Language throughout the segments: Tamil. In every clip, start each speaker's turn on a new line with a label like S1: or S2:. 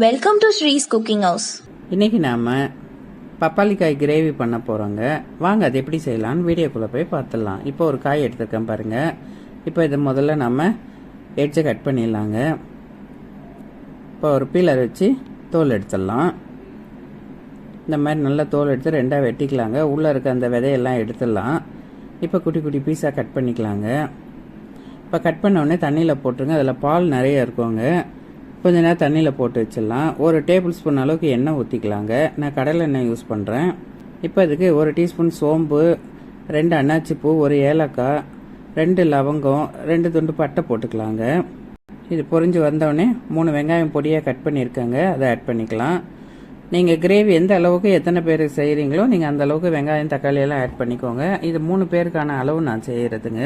S1: Welcome to Sri's cooking house
S2: இன்றைக்கி நாம் பப்பாளிக்காய் கிரேவி பண்ண போகிறோங்க வாங்க அது எப்படி செய்யலாம்னு வீடியோக்குள்ளே போய் பார்த்துடலாம். இப்போ ஒரு காய் எடுத்துருக்கேன் பாருங்கள் இப்போ இதை முதல்ல நம்ம எட்ஜை கட் பண்ணிடலாங்க. இப்போ ஒரு பீலர் வச்சு தோல் எடுத்துடலாம். இந்த மாதிரி நல்லா தோல் எடுத்து ரெண்டாக வெட்டிக்கலாங்க. உள்ளே இருக்க அந்த விதையெல்லாம் எடுத்துடலாம். இப்போ குட்டி குட்டி பீஸாக கட் பண்ணிக்கலாங்க. இப்போ கட் பண்ண உடனே தண்ணியில் போட்டுருங்க. அதில் பால் நிறைய இருக்குங்க. கொஞ்ச நேரம் தண்ணியில் போட்டு வச்சிடலாம். ஒரு டேபிள் ஸ்பூன் அளவுக்கு எண்ணெய் ஊற்றிக்கலாங்க நான் கடலை எண்ணெய் யூஸ் பண்ணுறேன் இப்போ இதுக்கு ஒரு டீஸ்பூன் சோம்பு ரெண்டு அன்னாச்சி பூ ஒரு ஏலக்காய் ரெண்டு லவங்கம் ரெண்டு துண்டு பட்டை போட்டுக்கலாங்க. இது பொறிஞ்சு வந்தோடனே மூணு வெங்காயம் பொடியாக கட் பண்ணியிருக்கேங்க. அதை ஆட் பண்ணிக்கலாம். நீங்கள் கிரேவி எந்த அளவுக்கு எத்தனை பேருக்கு செய்கிறீங்களோ நீங்கள் அந்த அளவுக்கு வெங்காயம் தக்காளியெல்லாம் ஆட் பண்ணிக்கோங்க. இது மூணு பேருக்கான அளவு நான் செய்கிறதுங்க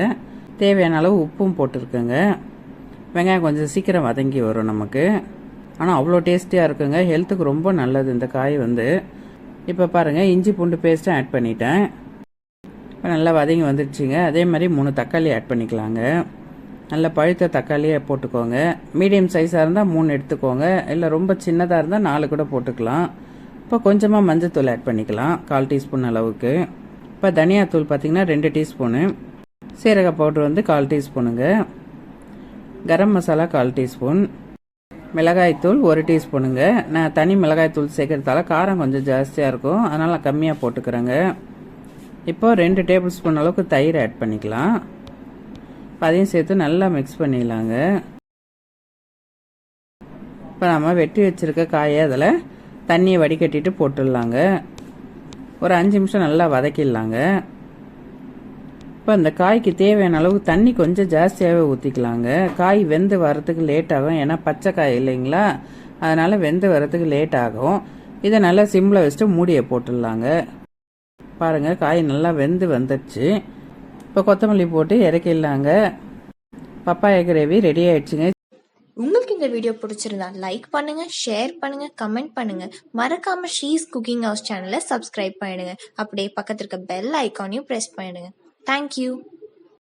S2: தேவையான அளவு உப்பும் போட்டிருக்கேங்க. வெங்காயம் கொஞ்சம் சீக்கிரம் வதங்கி வரும் நமக்கு. ஆனால் அவ்வளோ டேஸ்டியாக இருக்குங்க. ஹெல்த்துக்கு ரொம்ப நல்லது இந்த காய் வந்து. இப்போ பாருங்கள் இஞ்சி பூண்டு பேஸ்ட்டும் ஆட் பண்ணிட்டேன். இப்போ நல்லா வதங்கி வந்துடுச்சுங்க அதே மாதிரி மூணு தக்காளி ஆட் பண்ணிக்கலாங்க. நல்ல பழுத்த தக்காளியை போட்டுக்கோங்க. மீடியம் சைஸாக இருந்தால் மூணு எடுத்துக்கோங்க. இல்லை ரொம்ப சின்னதாக இருந்தால் நாலு கூட போட்டுக்கலாம். இப்போ கொஞ்சமாக மஞ்சத்தூள் ஆட் பண்ணிக்கலாம். கால் டீஸ்பூன் அளவுக்கு. இப்போ தனியாத்தூள் பார்த்திங்கன்னா ரெண்டு டீஸ்பூனு. சீரக பவுட்ரு வந்து கால் டீஸ்பூனுங்க. கரம் மசாலா கால் டீஸ்பூன் மிளகாய்த்தூள் ஒரு டீஸ்பூனுங்க. நான் தனி மிளகாய்த்தூள் சேர்க்கறதால காரம் கொஞ்சம் ஜாஸ்தியாக இருக்கும். அதனால் கம்மியாக போட்டுக்கிறேங்க. இப்போ ரெண்டு டேபிள் ஸ்பூன் அளவுக்கு தயிர் ஆட் பண்ணிக்கலாம். அதையும் சேர்த்து நல்லா மிக்ஸ் பண்ணிடலாங்க. இப்போ நம்ம வெட்டி வச்சுருக்க காயை அதில் தண்ணியை வடிகட்டிட்டு போட்டுடலாங்க. ஒரு அஞ்சு நிமிஷம் நல்லா வதக்கிடலாங்க. இப்போ அந்த காய்க்கு தேவையான அளவு தண்ணி கொஞ்சம் ஜாஸ்தியாகவே ஊற்றிக்கலாங்க காய் வெந்து வரத்துக்கு லேட் ஆகும். ஏன்னா பச்சை காய் இல்லைங்களா? அதனால் வெந்து வரத்துக்கு லேட் ஆகும். இதை நல்லா சிம்மில் வச்சுட்டு மூடியை போட்டுடலாங்க. பாருங்கள் காய் நல்லா வெந்து வந்துடுச்சு. இப்போ கொத்தமல்லி போட்டு இறக்கிடலாங்க. பப்பாய கிரேவி ரெடி ஆயிடுச்சுங்க.
S1: உங்களுக்கு இந்த வீடியோ பிடிச்சிருந்தா லைக் பண்ணுங்க ஷேர் பண்ணுங்க கமெண்ட் பண்ணுங்க. மறக்காம ஷீஸ் குக்கிங் ஹவுஸ் சேனலை சப்ஸ்கிரைப் பண்ணிடுங்க. அப்படியே பக்கத்துல இருக்க பெல் ஐக்கானையும் பிரஸ் பண்ணிடுங்க. Thank you.